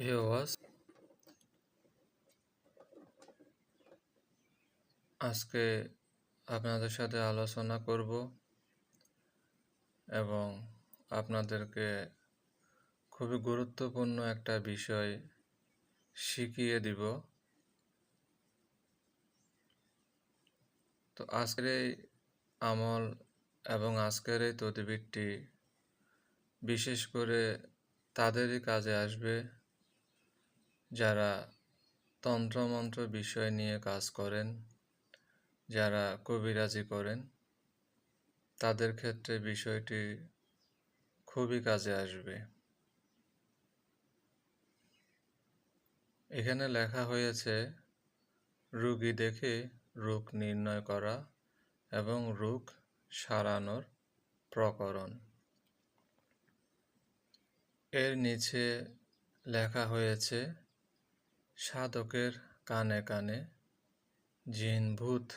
Viewers, আজকে আপনাদের সাথে আলোচনা করব এবং আপনাদেরকে খুবই গুরুত্বপূর্ণ একটা বিষয় শিখিয়ে দিব। তো আজকের এই আমল এবং আজকের এই তদবিরটি বিশেষ করে তাদেরই কাজে আসবে। যারা তন্ত্রমন্ত্র বিষয় নিয়ে কাজ করেন, যারা কবিরাজি করেন, তাদের ক্ষেত্রে বিষয়টি খুবই কাজে আসবে। এখানে লেখা হয়েছে, রুগী দেখে রোগ নির্ণয় করা এবং রোগ সারানোর প্রকরণ। এর নিচে লেখা হয়েছে সাধকের কানে কানে জিনভূত,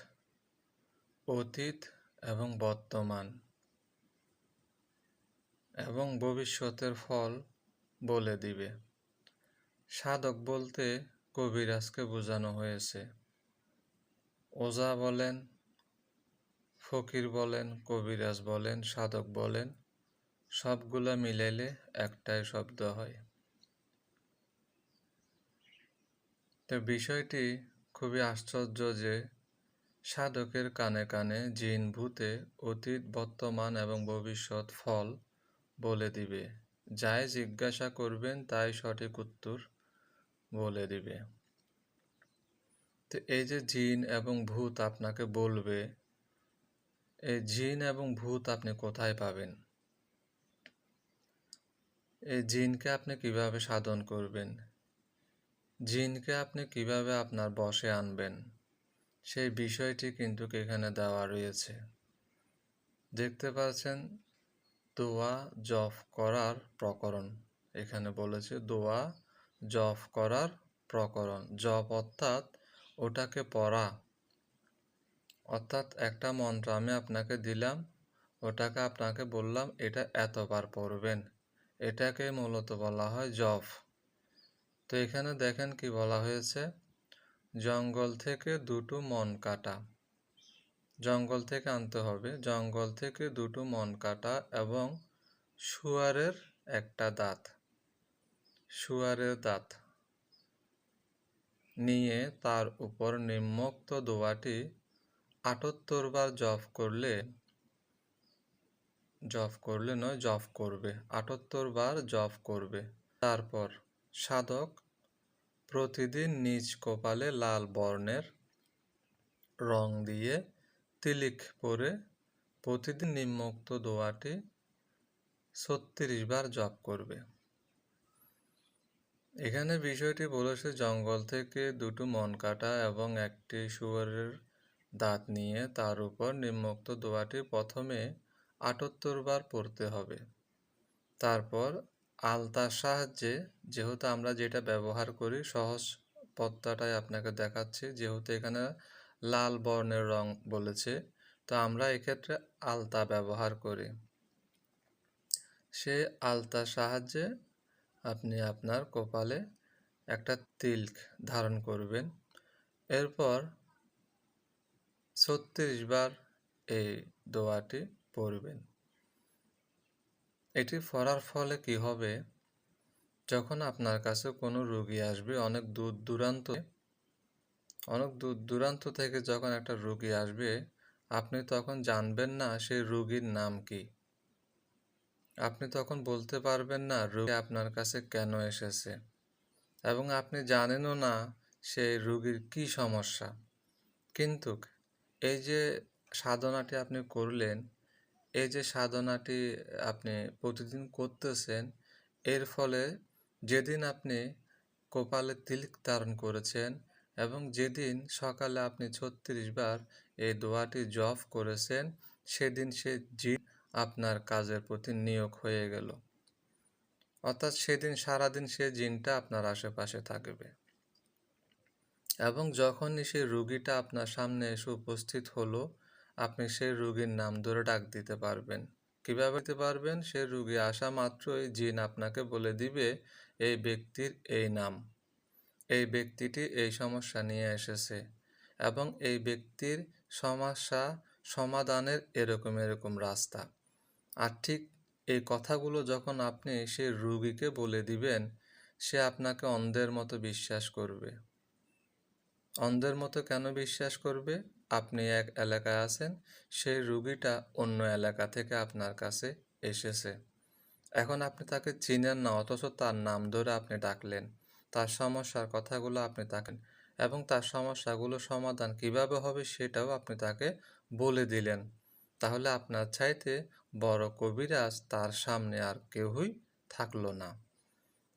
অতীত এবং বর্তমান এবং ভবিষ্যতের ফল বলে দিবে। সাধক বলতে কবিরাজকে বোঝানো হয়েছে। ওজা বলেন, ফকির বলেন, কবিরাজ বলেন, সাধক বলেন, সবগুলো মিলাইলে একটাই শব্দ হয়। তো বিষয়টি খুবই আশ্চর্য যে সাধকের কানে কানে জিন ভূতে অতীত, বর্তমান এবং ভবিষ্যৎ ফল বলে দিবে। যাই জিজ্ঞাসা করবেন, তাই সঠিক উত্তর বলে দিবে। তো এই যে জিন এবং ভূত আপনাকে বলবে, এই জিন এবং ভূত আপনি কোথায় পাবেন? এই জিনকে আপনি কীভাবে সাধন করবেন? জিনকে আপনি কীভাবে আপনার বসে আনবেন? সেই বিষয়টি কিন্তু এখানে দেওয়া রয়েছে। দেখতে পাচ্ছেন, দোয়া জফ করার প্রকরণ। এখানে বলেছে, দোয়া জফ করার প্রকরণ। জপ অর্থাৎ ওটাকে পড়া। অর্থাৎ একটা মন্ত্র আমি আপনাকে দিলাম, ওটাকে আপনাকে বললাম, এটা এতবার পড়বেন। এটাকে মূলত বলা হয় জফ। তো এখানে দেখেন কি বলা হয়েছে? জঙ্গল থেকে দুটো মন কাটা। জঙ্গল থেকে আনতে হবে। জঙ্গল থেকে দুটো মন কাটা এবং শুয়ারের একটা দাঁত। শুয়ারের দাঁত নিয়ে তার উপর নিম্মুক্ত দোয়াটি আটাত্তর বার জপ করলে জপ করলে নয় জপ করবে। আটাত্তর বার জপ করবে। তারপর সাধক প্রতিদিন নিজ কপালে লাল বর্ণের রং দিয়ে তিলিক পরে প্রতিদিন নিম্মুক্ত দোয়াটি ছত্রিশ বার জপ করবে। এখানে বিষয়টি বলেছে, জঙ্গল থেকে দুটো মন কাটা এবং একটি শুয়ারের দাঁত নিয়ে তার উপর নিম্মুক্ত দোয়াটি প্রথমে আটাত্তর বার পড়তে হবে। তারপর আলতার সাহায্যে যেহেতু আমরা যেটা ব্যবহার করি, সহজ পদ্মাটাই আপনাকে দেখাচ্ছি। যেহেতু এখানে লাল বর্ণের রং বলেছে, তো আমরা এক্ষেত্রে আলতা ব্যবহার করি। সে আলতার সাহায্যে আপনি আপনার কপালে একটা তিলক ধারণ করবেন। এরপর ছত্রিশ বার এই দোয়াটি পড়বেন। এটি পড়ার ফলে কি হবে? যখন আপনার কাছে কোনো রুগী আসবে, অনেক দূর দূরান্ত অনেক দূর দূরান্ত থেকে যখন একটা রুগী আসবে, আপনি তখন জানবেন না সেই রুগীর নাম কি। আপনি তখন বলতে পারবেন না রোগী আপনার কাছে কেন এসেছে এবং আপনি জানেনও না সেই রোগীর কি সমস্যা। কিন্তু এই যে সাধনাটি আপনি করলেন এই যে সাধনাটি আপনি প্রতিদিন করতেছেন, এর ফলে যেদিন আপনি কপালে তিলক ধারণ করেছেন এবং যেদিন সকালে আপনি ছত্রিশ বার এই দোয়াটি জপ করেছেন, সেদিন সে জিন আপনার কাজের প্রতি নিয়োগ হয়ে গেল। অর্থাৎ সেদিন সারাদিন সে জিনটা আপনার আশেপাশে থাকবে। এবং যখনই সেই রুগীটা আপনার সামনে এসে উপস্থিত হলো আপনি সেই রুগীর নাম ধরে ডাক দিতে পারবেন। কীভাবে দিতে পারবেন? সে রুগী আসা মাত্রই জিন আপনাকে বলে দিবে, এই ব্যক্তির এই নাম। এই ব্যক্তিটি এই সমস্যা নিয়ে এসেছে এবং এই ব্যক্তির সমস্যা সমাধানের এরকম এরকম রাস্তা। আর ঠিক এই কথাগুলো যখন আপনি সে রুগীকে বলে দিবেন, সে আপনাকে অন্ধের মতো বিশ্বাস করবে। অন্ধের মতো কেন বিশ্বাস করবে? আপনি এক এলাকায় আছেন, সেই রুগীটা অন্য এলাকা থেকে আপনার কাছে এসেছে। এখন আপনি তাকে চিনেন না, অথচ তার নাম ধরে আপনি ডাকলেন। তার সমস্যার কথাগুলো আপনি তাকে এবং তার সমস্যাগুলো সমাধান কীভাবে হবে সেটাও আপনি তাকে বলে দিলেন। তাহলে আপনার চাইতে বড় কবিরাজ তার সামনে আর কেউই থাকল না।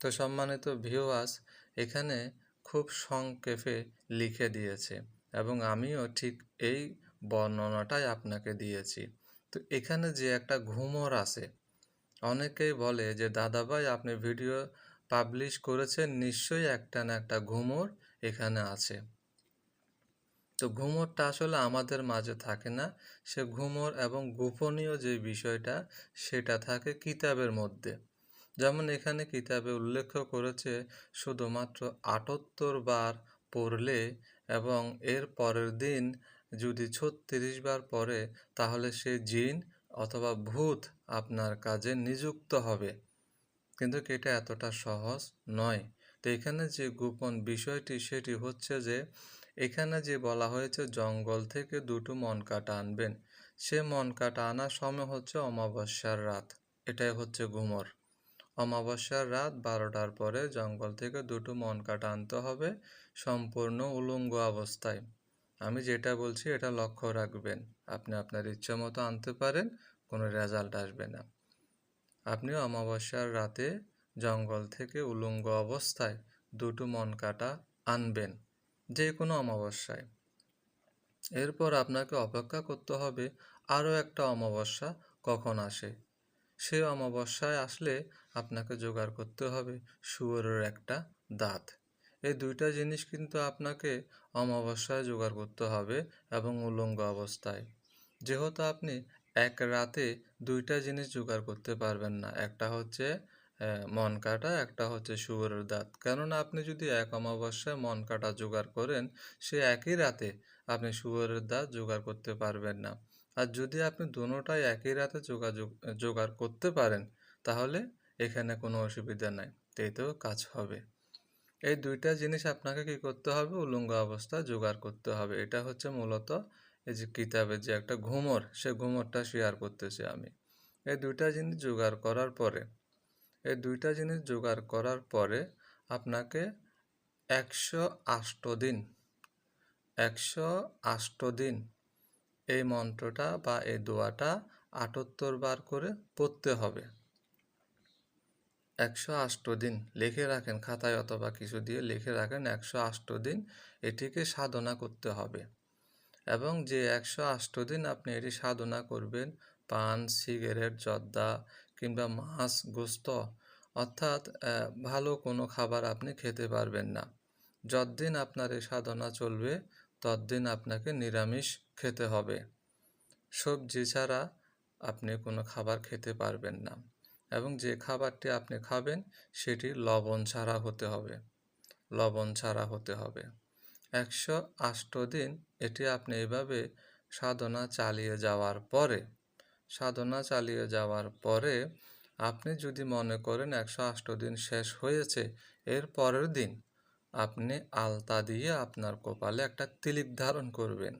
তো সম্মানিত ভিউয়ার্স এখানে খুব সংক্ষেপে লিখে দিয়েছে। এবং আমিও ঠিক এই বর্ণনাটাই আপনাকে দিয়েছি। তো এখানে যে একটা ঘুমর আছে, অনেকেই বলে যে, দাদাভাই, আপনি ভিডিও পাবলিশ করেছেন, নিশ্চয়ই একটা না একটা ঘুমর এখানে আছে। তো ঘুমরটা আসলে আমাদের মাঝে থাকে না। সে ঘুমর এবং গোপনীয় যে বিষয়টা, সেটা থাকে কিতাবের মধ্যে। যেমন এখানে কিতাবে উল্লেখ করেছে, শুধুমাত্র আটাত্তর বার পড়লে এবং এর পরের দিন যদি ছত্রিশ বার পরে তাহলে সে জিন অথবা ভূত আপনার কাজে নিযুক্ত হবে। কিন্তু এটা এতটা সহজ নয়? তো এখানে যে গোপন বিষয়টি, সেটি হচ্ছে যে, এখানে যে বলা হয়েছে জঙ্গল থেকে দুটো মন কাটা আনবেন। সে মন কাটা আনার সময় হচ্ছে অমাবস্যার রাত। এটাই হচ্ছে ঘুমর অমাবস্যার রাত বারোটার পরে জঙ্গল থেকে দুটো মন কাটা আনতে হবে। সম্পূর্ণ উলঙ্গ অবস্থায়। আমি যেটা বলছি, এটা লক্ষ্য রাখবেন। আপনি আপনার ইচ্ছে মতো আনতে পারেন, কোনো রেজাল্ট আসবে না। আপনি অমাবস্যার রাতে জঙ্গল থেকে উলঙ্গ অবস্থায় দুটো মন কাটা আনবেন, যে কোনো অমাবস্যায়। এরপর আপনাকে অপেক্ষা করতে হবে, আরও একটা অমাবস্যা কখন আসে? সেই অমাবস্যায় আসলে আপনাকে জোগাড় করতে হবে শুয়োরের একটা দাঁত। এই দুইটা জিনিস কিন্তু আপনাকে অমাবস্যায় জোগাড় করতে হবে এবং উলঙ্গ অবস্থায়। যেহেতু আপনি এক রাতে দুইটা জিনিস জোগাড় করতে পারবেন না, একটা হচ্ছে মন কাটা, একটা হচ্ছে শুয়োরের দাঁত। কেননা আপনি যদি এক অমাবস্যায় মন কাটা জোগাড় করেন, সে একই রাতে আপনি শুয়োরের দাঁত জোগাড় করতে পারবেন না। আর যদি আপনি দুটোটাই একই রাতে যোগাযোগ, জোগাড় করতে পারেন, তাহলে এখানে কোনো অসুবিধা নাই তাই তো কাজ হবে। এই দুইটা জিনিস আপনাকে কি করতে হবে? উলঙ্গ অবস্থা জোগাড় করতে হবে। এটা হচ্ছে মূলত এই যে কিতাবে যে একটা ঘুমর, সে ঘুমরটা শেয়ার করতেছি আমি। এই দুইটা জিনিস জোগাড় করার পরে, এই দুইটা জিনিস জোগাড় করার পরে আপনাকে একশো আষ্ট দিন, একশো আষ্ট দিন এই মন্ত্রটা বা এই দোয়াটা আটাত্তর বার করে পড়তে হবে। একশো আষ্ট দিন লিখে রাখেন খাতায় অথবা কিছু দিয়ে লিখে রাখেন একশো আষ্ট দিন এটিকে সাধনা করতে হবে। এবং যে একশো আষ্ট দিন আপনি এটি সাধনা করবেন, পান, সিগারেট, জর্দা কিংবা মাছ, গোস্ত, অর্থাৎ ভালো কোনো খাবার আপনি খেতে পারবেন না। যতদিন আপনার এই সাধনা চলবে, ততদিন আপনাকে নিরামিষ খেতে হবে। সবজি ছাড়া আপনি কোনো খাবার খেতে পারবেন না। এবং যে খাবারটি আপনি খাবেন, সেটি লবণ ছাড়া হতে হবে। লবণ ছাড়া হতে হবে। একশো আষ্ট দিন এটি আপনি এভাবে সাধনা চালিয়ে যাওয়ার পরে, সাধনা চালিয়ে যাওয়ার পরে আপনি যদি মনে করেন একশো আষ্ট দিন শেষ হয়েছে, এর পরের দিন আপনি আলতা দিয়ে আপনার কপালে একটা তিলিক ধারণ করবেন।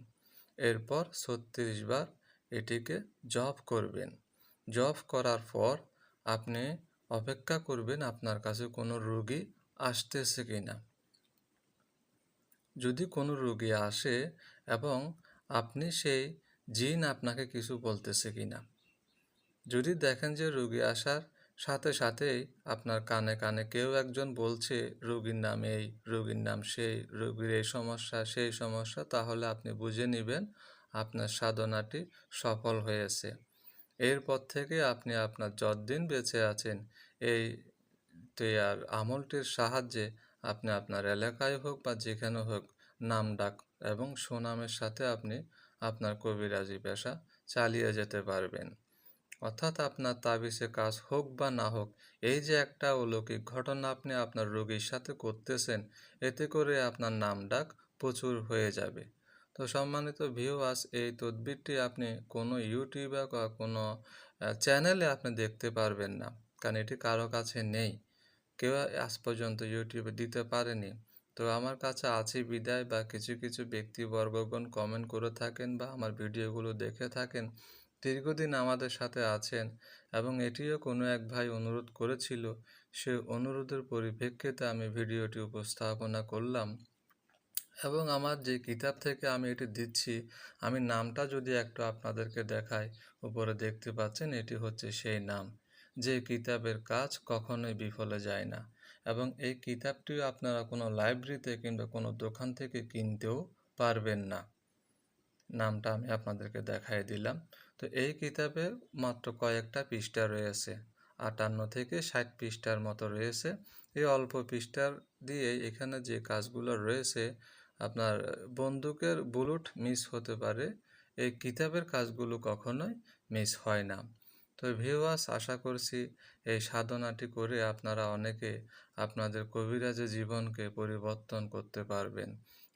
এরপর ছত্রিশ বার এটিকে জপ করবেন। জপ করার পর আপনি অপেক্ষা করবেন আপনার কাছে কোনো রোগী আসতেছে কি না। যদি কোনো রোগী আসে এবং আপনি সেই জিন আপনাকে কিছু বলতেছে কি না। যদি দেখেন যে রোগী আসার সাথে সাথেই আপনার কানে কানে কেউ একজন বলছে, রোগীর নাম এই, রোগীর নাম সেই, রোগীর এই সমস্যা, সেই সমস্যা, তাহলে আপনি বুঝে নেবেন আপনার সাধনাটি সফল হয়েছে। এরপর থেকে আপনি আপনার যতদিন বেঁচে আছেন, এই আর আমলটির সাহায্যে আপনি আপনার এলাকায় হোক বা যেখানে হোক নাম ডাক এবং সুনামের সাথে আপনি আপনার কবিরাজি পেশা চালিয়ে যেতে পারবেন। অর্থাৎ আপনার তাবিজে কাজ হোক বা না হোক, এই যে একটা অলৌকিক ঘটনা আপনি আপনার রোগীর সাথে করতেছেন, এতে করে আপনার নাম ডাক প্রচুর হয়ে যাবে। তো সম্মানিত ভিউয়ার্স এই তদবিরটি আপনি কোনো ইউটিউবে বা কোনো চ্যানেলে আপনি দেখতে পারবেন না, কারণ এটি কারও কাছে নেই। কেউ আজ পর্যন্ত ইউটিউবে দিতে পারেনি। তো আমার কাছে আছে বিদায় বা কিছু কিছু ব্যক্তিবর্গগণ কমেন্ট করে থাকেন বা আমার ভিডিওগুলো দেখে থাকেন, দীর্ঘদিন আমাদের সাথে আছেন এবং এটিও কোনো এক ভাই অনুরোধ করেছিল, সে অনুরোধের পরিপ্রেক্ষিতে আমি ভিডিওটি উপস্থাপনা করলাম। এবং আমার যে কিতাব থেকে আমি এটি দিচ্ছি, আমি নামটা যদি একটু আপনাদেরকে দেখাই, উপরে দেখতে পাচ্ছেন এটি হচ্ছে সেই নাম। যে কিতাবের কাজ কখনোই বিফলে যায় না এবং এই কিতাবটিও আপনারা কোনো লাইব্রেরিতে কিংবা কোনো দোকান থেকে কিনতেও পারবেন না। নামটা আমি আপনাদেরকে দেখাই দিলাম। তো এই কিতাবে মাত্র কয়েকটা পৃষ্ঠা রয়েছে, আটান্ন থেকে ষাট পৃষ্ঠার মতো রয়েছে। এই অল্প পৃষ্ঠার দিয়ে এখানে যে কাজগুলো রয়েছে আপনার বন্দুকের বুলুট মিস হতে পারে। এই কিতাবের কাজগুলো কখনোই মিস হয় না। তো ভিওয়াস আশা করছি এই সাধনাটি করে আপনারা অনেকে আপনাদের কবিরাজের জীবনকে পরিবর্তন করতে পারবেন।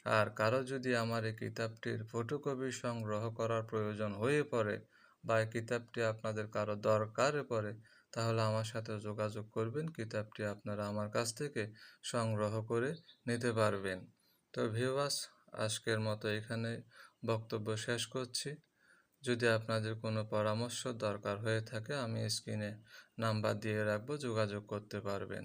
আর কারও যদি আমার এই কিতাবটির ফটোকপি সংগ্রহ করার প্রয়োজন হয়ে পড়ে বা এই কিতাবটি আপনাদের কারও দরকারে পড়ে, তাহলে আমার সাথে যোগাযোগ করবেন। কিতাবটি আপনারা আমার কাছ থেকে সংগ্রহ করে নিতে পারবেন। তো ভিওয়াস আজকের মতো এখানে বক্তব্য শেষ করছি। যদি আপনাদের কোনো পরামর্শ দরকার হয়ে থাকে, আমি স্ক্রিনে নাম্বার দিয়ে রাখব, যোগাযোগ করতে পারবেন।